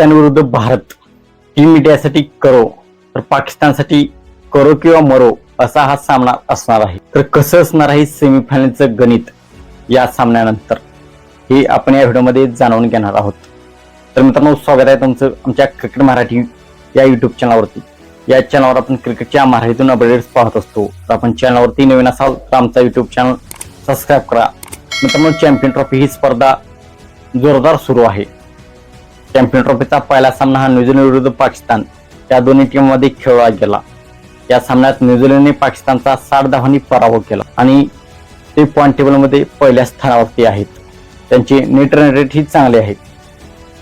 पाकिस्तान विरुद्ध भारत. टीम इंडियासाठी करो तर पाकिस्तानसाठी करो किंवा मरो असा हा सामना असणार आहे. तर कसं असणार आहे सेमीफायनलचं गणित या सामन्यानंतर? हे आपण या व्हिडिओमध्ये जाणून घेणार आहोत. तर मित्रांनो स्वागत आहे तुमचं आमच्या क्रिकेट मराठी या युट्यूब चॅनलवरती या चॅनलवर आपण क्रिकेटच्या मराठीतून अपडेट्स पाहत असतो. तर आपण चॅनलवरती नवीन असाल तर आमचा युट्यूब चॅनल सबस्क्राईब करा. मित्रांनो चॅम्पियन ट्रॉफी ही स्पर्धा जोरदार सुरू आहे. चॅम्पियन ट्रॉफीचा पहिला सामना हा न्यूझीलंड विरुद्ध पाकिस्तान. या दोन्ही टीममध्ये खेळला गेला या सामन्यात न्यूझीलंडने पाकिस्तानचा साठ धावांनी पराभव केला आणि ते पॉईंट टेबलमध्ये पहिल्या स्थानावरती आहेत. त्यांचे नेट रन रेट ही चांगले आहेत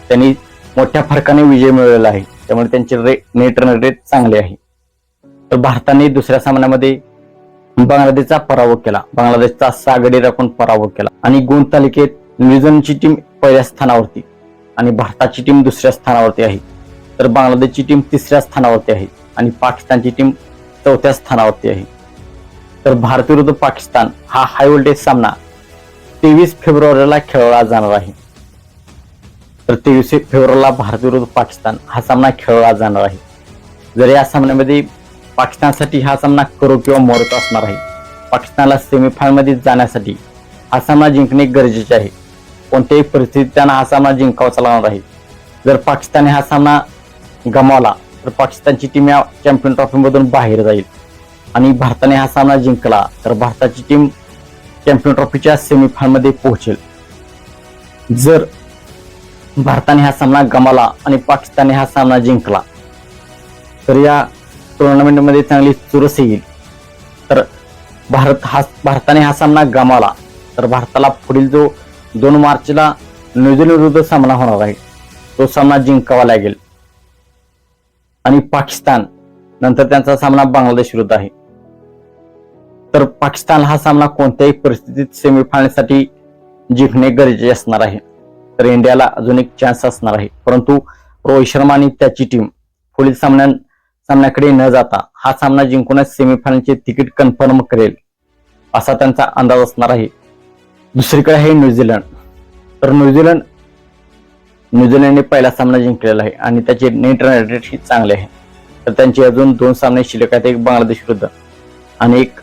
त्यांनी मोठ्या फरकाने विजय मिळवलेला आहे. त्यामुळे त्यांचे रे नेट रन रेट चांगले आहे. तर भारताने दुसऱ्या सामन्यामध्ये बांगलादेशचा पराभव केला. बांगलादेशचा सागडी राखून पराभव केला. आणि गुण तालिकेत न्यूझीलंडची टीम पहिल्या स्थानावरती. आणि भारताची टीम दुसऱ्या स्थानावरती आहे. तर बांगलादेशची टीम तिसऱ्या स्थानावरती आहे आणि पाकिस्तानची टीम चौथ्या स्थानावरती आहे. तर भारत विरुद्ध पाकिस्तान हा हाय व्होल्टेज सामना तेवीस फेब्रुवारीला खेळवला जाणार आहे. तर तेवीस फेब्रुवारीला भारत विरुद्ध पाकिस्तान हा सामना खेळवला जाणार आहे. जर या सामन्यामध्ये पाकिस्तानसाठी हा सामना करो किंवा मोरत असणार आहे पाकिस्तानला सेमीफायनलमध्ये जाण्यासाठी हा सामना जिंकणे गरजेचे आहे. कोणत्याही परिस्थितीत त्यांना हा सामना जिंकावाचा लागणार आहे जर पाकिस्तानने हा सामना गमावला तर पाकिस्तानची टीम या चॅम्पियन ट्रॉफीमधून बाहेर जाईल. आणि भारताने हा सामना जिंकला तर भारताची टीम चॅम्पियन ट्रॉफीच्या सेमीफायनलमध्ये पोहोचेल. जर भारताने हा सामना गमावला आणि पाकिस्तानने हा सामना जिंकला तर या टुर्नामेंटमध्ये चांगली चुरस येईल. तर भारत हा भारताने हा सामना गमावला तर भारताला पुढील जो दोन मार्चला न्यूझीलंड सामना होणार आहे. तो सामना जिंकावा लागेल. आणि पाकिस्तान नंतर त्यांचा सामना बांगलादेश विरुद्ध आहे. तर पाकिस्तान हा सामना कोणत्याही परिस्थितीत सेमीफायनलसाठी जिंकणे गरजेचे असणार आहे. तर इंडियाला अजून एक चान्स असणार आहे. परंतु रोहित शर्मा आणि त्याची टीम पुढील सामन्या सामन्याकडे न जाता हा सामना जिंकूनच सेमीफायनलचे तिकीट कन्फर्म करेल असा त्यांचा अंदाज असणार आहे. दुसरीकडे आहे न्यूझीलंड. तर न्यूझीलंड न्यूझीलंडने पहिला सामना जिंकलेला आहे आणि त्याचे नेट रन रेट ही चांगले आहे. तर त्यांचे अजून दोन सामने शिल्लक आहेत एक बांगलादेश विरुद्ध आणि एक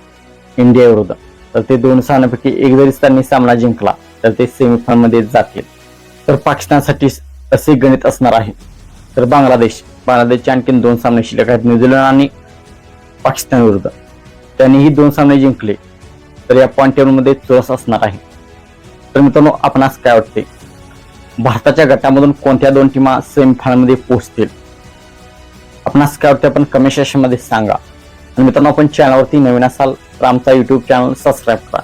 इंडिया विरुद्ध. तर ते दोन सामन्यापैकी एक जरी त्यांनी सामना जिंकला तर ते सेमीफायनलमध्ये जातील. तर पाकिस्तानसाठी असे गणित असणार आहे. तर बांगलादेश बांगलादेशचे आणखीन दोन सामने शिल्लक आहेत न्यूझीलंड आणि पाकिस्तान विरुद्ध. त्यांनीही दोन सामने जिंकले तर या पॉईंट टेबलमध्ये चोरस असणार आहे. तर मित्रांनो आपणास काय वाटते भारताच्या गटामधून कोणत्या दोन टीमा सेमीफायनलमध्ये पोहोचतील? आपणास काय वाटते आपण कमेंट सेक्शनमध्ये सांगा. आणि मित्रांनो आपण चॅनलवरती नवीन असाल तर आमचा युट्यूब चॅनल सबस्क्राईब करा.